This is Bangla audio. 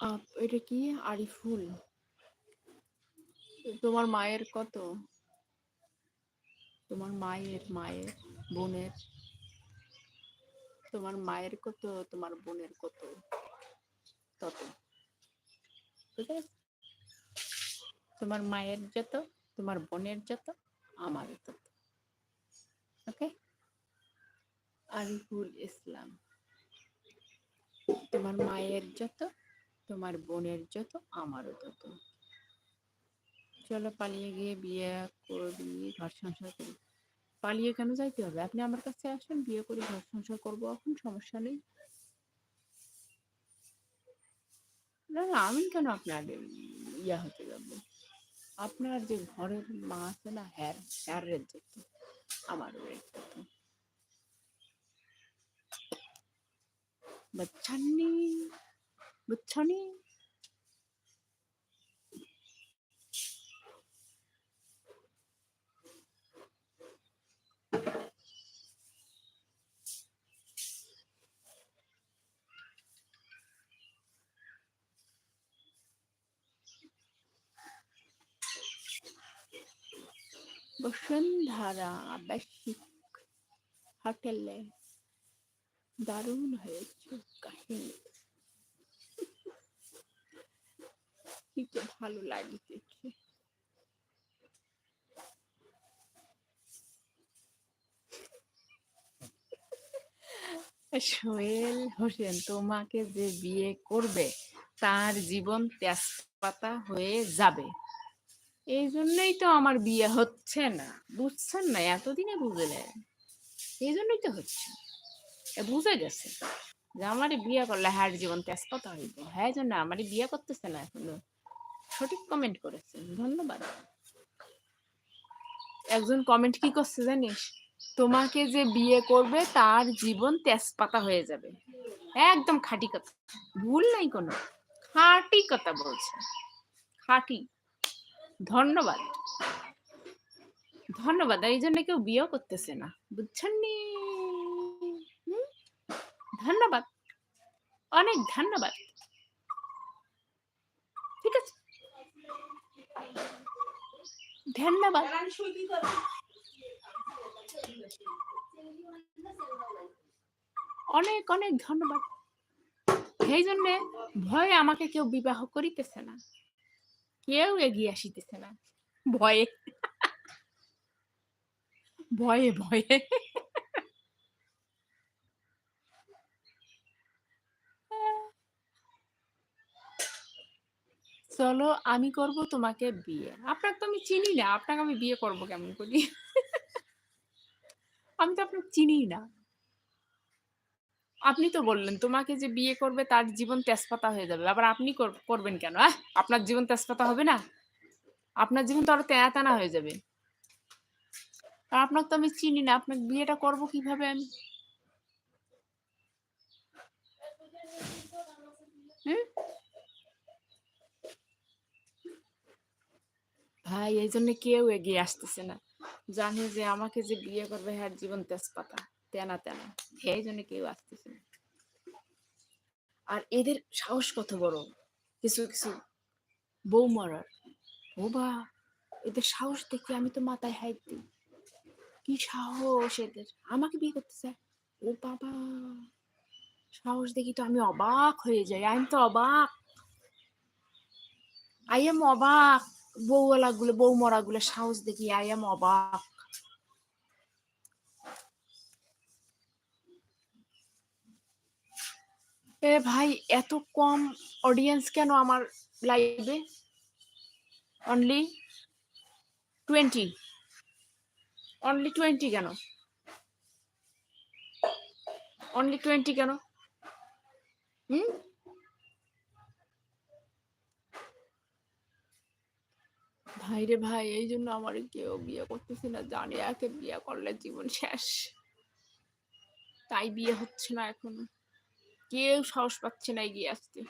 আপ, এটা কি? আরিফুল। তোমার মায়ের কত? তোমার মায়ের মায়ের, বোনের। তোমার মায়ের কত? তোমার বোনের কত? তত? তোমার মায়ের যত, তোমার বোনের যত আমারও তত। ওকে? আরিফুল ইসলাম। তোমার মায়ের যত তোমার বোনের যত, আমারও তত। চলো পালিয়ে গিয়ে বিয়ে করি, ঘর সংসার করি। পালিয়ে কেন যাইতে হবে? আপনি আমার কাছে আসেন, বিয়ে করে, ঘর সংসার করব এখন, সমস্যা নেই। না না, আমি কেন আপনার ইয়া হতে যাব? আপনার যে ঘরের মা আছে না, হ্যার হ্যার রেট যেত আমার রেট যেত বচ্ছান্নি বুঝছনি বসুন্ধরা আবাসিক হোটেলে দারুণ হয়েছে কাহিনী। কি যে ভালো লাগিতেছে সোহেল হোসেন, তোমাকে যে বিয়ে করবে, তার জীবন তেজপাতা হয়ে যাবে। এই জন্যই তো আমার বিয়ে হচ্ছে না, বুঝছেন না? এতদিনে বুঝলেন এই জন্যই তো হচ্ছে। বুঝে গেছে। যে আমার বিয়ে করলে হ্যার জীবন তেজপাতা হইব। হ্যাঁ জন্য আমার বিয়ে করতেছে না এখনও। সঠিক কমেন্ট করেছেন, ধন্যবাদ। একজন কমেন্ট কি করছে জানিস? তোমাকে যে বিয়ে করবে তার জীবন তেজপাতা হয়ে যাবে। একদম খাঁটি কথা। ভুল নাই কোনো। খাঁটি কথা বলছে। খাঁটি। ধন্যবাদ। ধন্যবাদ। এই জন্য কেউ বিয়েও করতেছে না। বুঝছেন নি? ধন্যবাদ। অনেক ধন্যবাদ। ঠিক আছে? ধন্যবাদ। অনেক অনেক ধন্যবাদ। সেই জন্যে ভয়ে আমাকে কেউ বিবাহ করিতেছে না। কেউ এগিয়ে আসিতেছে না। ভয়ে। ভয়ে ভয়ে। চলো আমি করব তোমাকে বিয়ে। আপনাকে তো আমি চিনি না, আপনাকে আমি বিয়ে করব কেমন করি? আমি তো আপনাকে চিনি না। আপনি তো বললেন, তোমাকে যে বিয়ে করবে তার জীবন তেজপাতা হয়ে যাবে। আবার আপনি কর- করবেন কেন আপনার জীবন তেজপাতা হবে না? আপনার জীবন তো আরও তেনা তেনা হয়ে যাবে। আর আপনাকে তো আমি চিনি না, আপনাকে বিয়েটা করব কীভাবে আমি? হুম? ভাই, এই জন্য কেউ এগিয়ে আসতেছে না। জানে যে আমাকে যে বিয়ে করবে হ্যাঁ জীবন তেজপাতা, তেনা তেনা। এই জন্য কেউ আসতেছে না। আর এদের সাহস কত বড়? কিছু কিছু বউ মরার। ও বা, এদের সাহস দেখে আমি তো মাথায় হাইট দিই। কি সাহস এদের? আমাকে বিয়ে করতে চায়? ও বাবা, সাহস দেখি তো আমি অবাক হয়ে যাই। আমি তো অবাক। আই এম অবাক। বউওয়ালা গুলো বউ মরা গুলো সাহস দেখি আই এম অবাক। এ ভাই, এত কম অডিয়েন্স কেন আমার লাইভে অনলি টোয়েন্টি অনলি টোয়েন্টি কেন? অনলি টোয়েন্টি কেন? হুম? ভাই রে ভাই, এই জন্য আমার কেউ বিয়ে করতেছে না, জানে একে বিয়ে করলে জীবন শেষ। তাই বিয়ে হচ্ছে না এখন। কেউ সাহস পাচ্ছে না এগিয়ে আসতে।